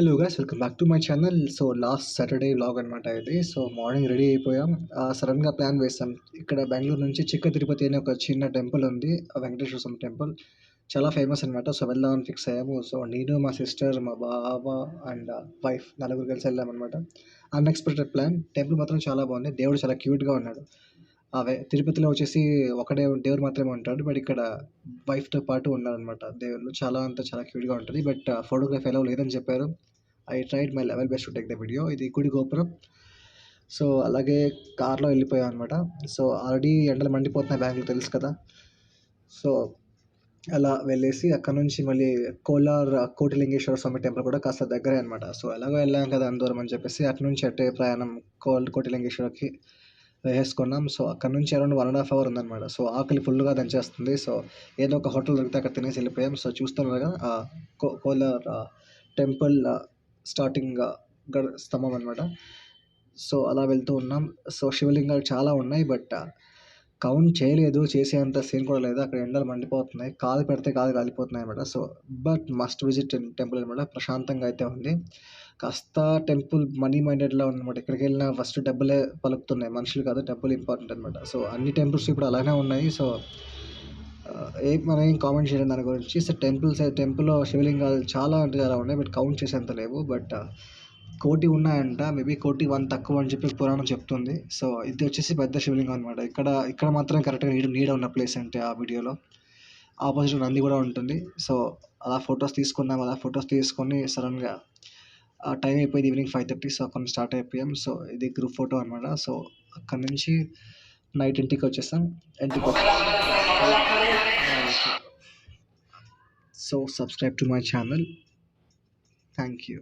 Hello guys welcome back to my channel so last Saturday vlog అనమాట ఇది. So morning ready అయిపోయాం. సడన్గా plan వేసాం. ఇక్కడ బెంగళూరు నుంచి చిక్క తిరుపతి అనే ఒక చిన్న టెంపుల్ ఉంది. ఆ వెంకటేశ్వర స్వామి టెంపుల్ చాలా ఫేమస్ అనమాట సో వెళ్దామని ఫిక్స్ అయ్యాము. సో నేను మా సిస్టర్ మా బావ అండ్ వైఫ్ uh, నలుగురు కలిసి వెళ్ళామన్నమాట అన్ఎక్స్పెక్టెడ్ ప్లాన్ టెంపుల్ మాత్రం చాలా బాగుంది. దేవుడు చాలా క్యూట్గా ఉన్నాడు. అవే తిరుపతిలో వచ్చేసి ఒకడే దేవుడు మాత్రమే ఉంటాడు. బట్ ఇక్కడ వైఫ్తో పాటు ఉన్నారనమాట దేవుళ్ళు. చాలా అంతా చాలా క్యూట్గా ఉంటుంది. బట్ ఫోటోగ్రఫీ ఎలా లేదని చెప్పారు. I tried my level best to take the video ఇది గుడి గోపురం. సో అలాగే కార్లో వెళ్ళిపోయాం అనమాట సో ఆల్రెడీ ఎండలు మండిపోతున్నాయి బ్యాంకులు తెలుసు కదా. సో అలా వెళ్ళేసి అక్కడ నుంచి మళ్ళీ కోలార్ కోటిలింగేశ్వర స్వామి టెంపుల్ కూడా కాస్త దగ్గరే అనమాట సో ఎలాగో వెళ్ళాం కదా అందరం అని చెప్పేసి అటు నుంచి అట్టే ప్రయాణం కోల్ కోటిలింగేశ్వరకి వేసుకున్నాం సో అక్కడ నుంచి around one and half hour ఉందన్నమాట. సో ఆకలి ఫుల్గా దంచేస్తుంది. సో ఏదో ఒక హోటల్ దొరికితే అక్కడ తినేసి వెళ్ళిపోయాం. సో చూస్తున్నారు కదా కో కోలార్ టెంపుల్ స్టార్టింగ్ గడ స్తంభం అనమాట సో అలా వెళ్తూ ఉన్నాం. సో శివలింగాలు చాలా ఉన్నాయి బట్ కౌంట్ చేయలేదు. చేసేంత సీన్ కూడా లేదు. అక్కడ ఎండలు మండిపోతున్నాయి. కాలు పెడితే కాలు కాలిపోతున్నాయి అనమాట so but must visit temple అనమాట ప్రశాంతంగా అయితే ఉంది. కాస్త టెంపుల్ మనీ మైండెడ్లో ఉందన్నమాట. ఎక్కడికి వెళ్ళినా ఫస్ట్ డబ్బులే పలుకుతున్నాయి. మనుషులు కాదు డబ్బులు ఇంపార్టెంట్ అనమాట సో అన్ని టెంపుల్స్ ఇప్పుడు అలానే ఉన్నాయి. సో ఏ మనం ఏం కామెంట్ చేయడం దాని గురించి. సో టెంపుల్స్ టెంపుల్లో శివలింగాలు చాలా అంటే చాలా ఉన్నాయి బట్ కౌంట్ చేసేంత లేవు. బట్ uh, కోటి ఉన్నాయంట. మేబీ కోటి వన్ తక్కువ అని చెప్పి పురాణం చెప్తుంది. సో ఇది వచ్చేసి పెద్ద శివలింగం అనమాట ఇక్కడ ఇక్కడ మాత్రం కరెక్ట్గా నీడ నీడ ఉన్న ప్లేస్ అంటే ఆ వీడియోలో. ఆపోజిట్ నంది కూడా ఉంటుంది. సో అలా ఫొటోస్ తీసుకున్నాం అలా ఫొటోస్ తీసుకొని సడన్గా ఆ టైం అయిపోయింది ఈవినింగ్ ఫైవ్ థర్టీ సో అక్కడ స్టార్ట్ అయిపోయాం. సో ఇది గ్రూప్ ఫోటో అనమాట సో అక్కడ నుంచి నైట్ ఇంటికి వచ్చేసాం ఇంటికి so subscribe to my channel thank you